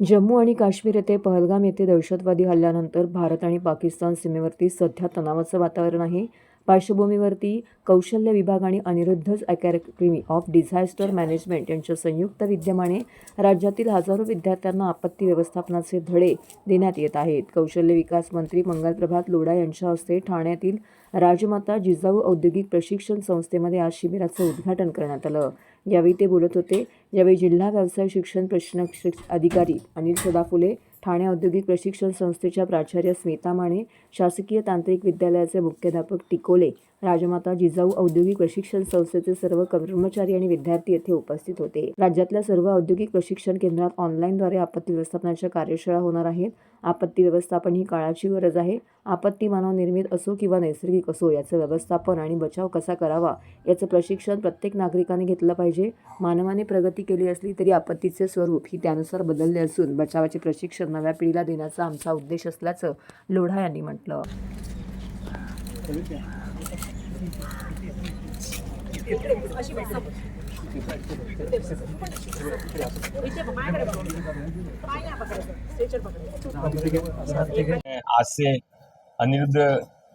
जम्मू आणि काश्मीर येथे पहलगाम येथे दहशतवादी हल्ल्यानंतर भारत आणि पाकिस्तान सीमेवरती सध्या तणावाचं वातावरण आहे. पार्श्वभूमीवरती कौशल्य विभाग आणि अनिरुद्धच अकॅडमी ऑफ डिझास्टर मॅनेजमेंट यांच्या संयुक्त विद्यमाने राज्यातील हजारो विद्यार्थ्यांना आपत्ती व्यवस्थापनाचे धडे देण्यात येत आहेत. कौशल्य विकास मंत्री मंगलप्रभात लोढा यांच्या हस्ते ठाण्यातील राजमाता जिजाऊ औद्योगिक प्रशिक्षण संस्थेमध्ये आज शिबिराचं उद्घाटन करण्यात आलं. यावेळी ते बोलत होते. यावेळी जिल्हा व्यवसाय शिक्षण प्रशिक्षण अधिकारी अनिल सदाफुले ठाणे औद्योगिक प्रशिक्षण संस्थेच्या प्राचार्य स्मिता माने शासकीय तांत्रिक विद्यालयाचे मुख्याध्यापक टिकोले राजमाता जिजाऊ औद्योगिक प्रशिक्षण संस्थेचे सर्व कर्मचारी आणि विद्यार्थी येथे उपस्थित होते. राज्यातल्या सर्व औद्योगिक प्रशिक्षण केंद्रात ऑनलाईनद्वारे आपत्ती व्यवस्थापनाच्या कार्यशाळा होणार आहेत. आपत्ती व्यवस्थापन ही काळाची गरज आहे. आपत्ती मानवनिर्मित असो किंवा नैसर्गिक असो याचं व्यवस्थापन आणि बचाव कसा करावा याचं प्रशिक्षण प्रत्येक नागरिकाने घेतलं पाहिजे. मानवाने प्रगती केली असली तरी आपत्तीचे स्वरूप ही त्यानुसार बदलले असून बचावाचे प्रशिक्षण नव्या पिढीला देण्याचा आमचा उद्देश असल्याचं लोढा यांनी म्हटलं. आज से अनिरुद्ध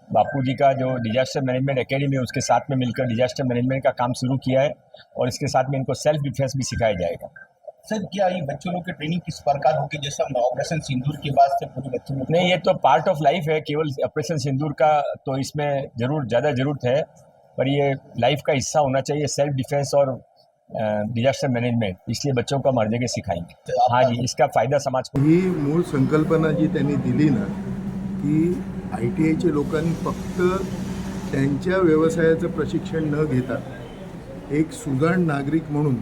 बापू जी का जो डिजास्टर मैनेजमेंट एकेडमी है उसके साथ में मिलकर डिजास्टर मैनेजमेंट का काम शुरू किया है और इसके साथ में इनको सेल्फ डिफेंस भी सिखाया जाएगा। सर क्या ये बच्चों लोग की ट्रेनिंग किस प्रकार होगी? जैसे हम ऑपरेशन सिंदूर के बाद से पूरे बच्चों लोग नहीं ये तो पार्ट ऑफ़ लाइफ है केवल ऑपरेशन सिंदूर का तो इसमें ज़रूर ज़्यादा ज़रूरत है पर ये लाइफ का हिस्सा होना चाहिए सेल्फ डिफेंस और डिजास्टर मैनेजमेंट इसलिए बच्चों को हम हर जगह सिखाएंगे हाँ जी इसका फ़ायदा समाज को ही मूळ संकल्पना जी त्यांनी दिली ना की आय टी आयच्या लोकांनी फक्त त्यांच्या व्यवसायाचं प्रशिक्षण न घेता एक सुजाण नागरिक म्हणून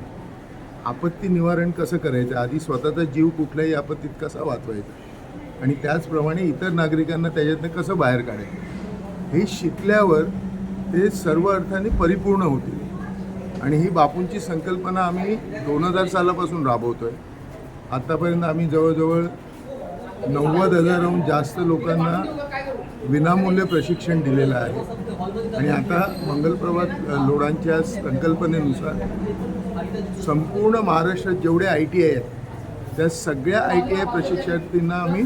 आपत्ती निवारण कसं करायचं? आधी स्वतःचा जीव कुठल्याही आपत्तीत कसा वाचवायचा? आणि त्याचप्रमाणे इतर नागरिकांना त्याच्यातनं कसं बाहेर काढायचं? हे शिकल्यावर ते सर्व अर्थाने परिपूर्ण होतील. आणि ही बापूंची संकल्पना आम्ही दोन हजार सालापासून राबवतो आहे आत्तापर्यंत आम्ही जवळजवळ नव्वद हजाराहून जास्त लोकांना विनामूल्य प्रशिक्षण दिलेलं आहे. आणि आता मंगलप्रभात लोडांच्या संकल्पनेनुसार संपूर्ण महाराष्ट्रात जेवढे आय टी आय आहेत त्या सगळ्या आय टी आय प्रशिक्षणार्थींना आम्ही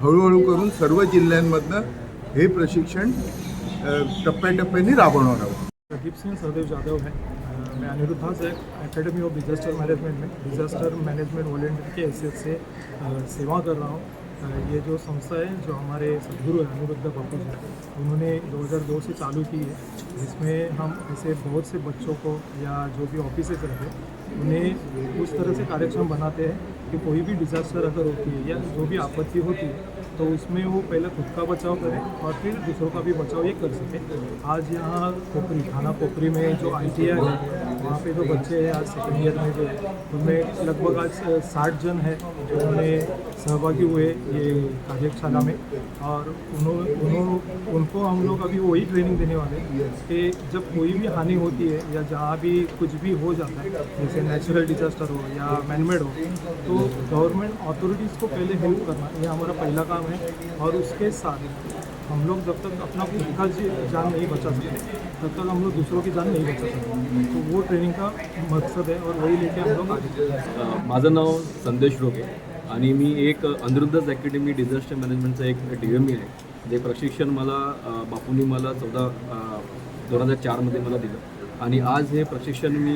हळूहळू करून सर्व जिल्ह्यांमधनं हे प्रशिक्षण टप्प्याटप्प्याने राबवणार आहोत. प्रदीप सिंह सहदेव जाधव है। मैं अनिरुद्धा से एकेडमी ऑफ़ डिजास्टर मैनेजमेंट में डिजास्टर मैनेजमेंट वॉलेंटियर के हैसियत से सेवा कर रहा हूँ। ये जो संस्था है, जो हमारे सदगुरु हैं, अनिरुद्ध बापू जी, उन्होंने 2002 से चालू की है, जिसमें हम ऐसे बहुत से बच्चों को या जो भी ऑफिसेज रहते हैं, उन्हें उस तरह से कार्यक्षम बनाते हैं कि कोई भी डिज़ास्टर अगर होती है या जो भी आपत्ति होती है तो उसमें वो पहले खुद का बचाव करें और फिर दूसरों का भी बचाव ये कर सकें। आज यहाँ पोखरी, थाना पोखरी में जो आई है वहाँ पे जो बच्चे हैं आज सेकेंड ईयर में जो, उनमें लगभग आज साठ जन है जो उन्हें सहभागी हुए ये कार्यशाला में। और उन्होंने उन्होंने उनको हम लोग अभी वही ट्रेनिंग देने वाले हैं कि जब कोई भी हानि होती है या जहाँ भी कुछ भी हो जाता है, जैसे नेचुरल डिजास्टर हो या मैनमेड हो तो गवर्नमेंट अथॉरिटीज़ को पहले हेल्प करना, ये हमारा पहला काम है। और उसके साथ हम लोग जब तक अपना खुद का जी- जान नहीं बचा सकते तब तक हम लोग दूसरों की जान नहीं बचा सकते। तो वो ट्रेनिंग का मकसद है और वही लेके हम लोग आगे माझं नाव संदेश रोगे आणि मी एक अनिरुद्धच अकॅडमी डिझास्टर मॅनेजमेंटचा एक डी एम ई आहे जे प्रशिक्षण मला बापूंनी मला चौदा दोन हजार चारमध्ये मला दिलं. आणि आज हे प्रशिक्षण मी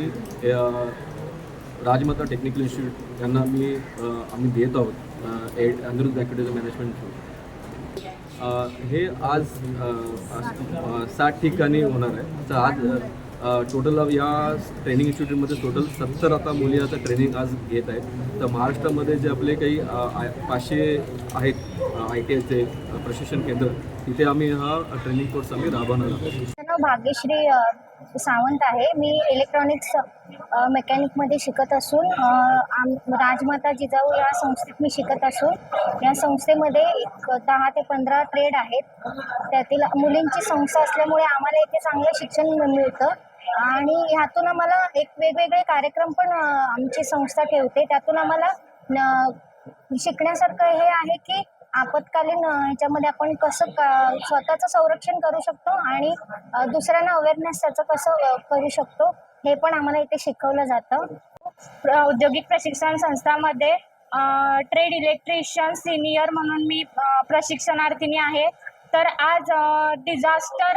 राजमाता टेक्निकल इन्स्टिट्यूट यांना मी आम्ही देत आहोत अनिरुद्ध अकॅडमी मॅनेजमेंट थ्रू. हे आज सात ठिकाणी होणार आहे. तर आज टोटल या ट्रेनिंग इन्स्टिट्यूटमध्ये टोटल सत्तर आता मुली आता ट्रेनिंग आज घेत आहेत. तर महाराष्ट्रामध्ये जे आपले काही पाचशे आहेत आय टी आयचे प्रशिक्षण केंद्र तिथे आम्ही हा ट्रेनिंग कोर्स आम्ही राबवणार आहोत. भाग्यश्री सावंत आहे. मी इलेक्ट्रॉनिक्स मेकॅनिकमध्ये शिकत असून आम राजमाता जिजाऊ या संस्थेत मी शिकत असून या संस्थेमध्ये एक दहा ते पंधरा ट्रेड आहेत. त्यातील मुलींची संस्था असल्यामुळे आम्हाला इथे चांगलं शिक्षण मिळतं. आणि ह्यातून आम्हाला एक वेगवेगळे कार्यक्रम पण आमची संस्था ठेवते. त्यातून आम्हाला न- शिकण्यासारखं हे आहे की आपत्कालीन याच्यामध्ये आपण कसं का स्वतःचं संरक्षण करू शकतो आणि दुसऱ्यांना अवेअरनेस त्याचं कसं करू शकतो हे पण आम्हाला इथे शिकवलं जातं. प्र- औद्योगिक प्रशिक्षण संस्थामध्ये ट्रेड इलेक्ट्रिशियन सिनियर म्हणून मी प्रशिक्षणार्थिनी प्रशिक्षणार्थीनी आहे. तर आज डिझास्टर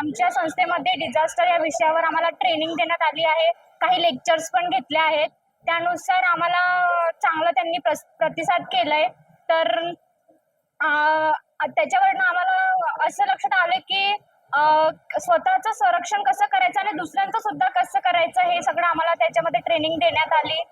आमच्या संस्थेमध्ये डिझास्टर या विषयावर आम्हाला ट्रेनिंग देण्यात आली आहे. काही लेक्चर्स पण घेतले आहेत. त्यानुसार आम्हाला चांगलं त्यांनी प्रस प्रतिसाद केला आहे तर त्याच्यावरनं आम्हाला असं लक्षात आलं की स्वतःचं संरक्षण कसं करायचं आणि दुसऱ्यांचं सुद्धा कसं करायचं हे सगळं आम्हाला त्याच्यामध्ये ट्रेनिंग देण्यात आली.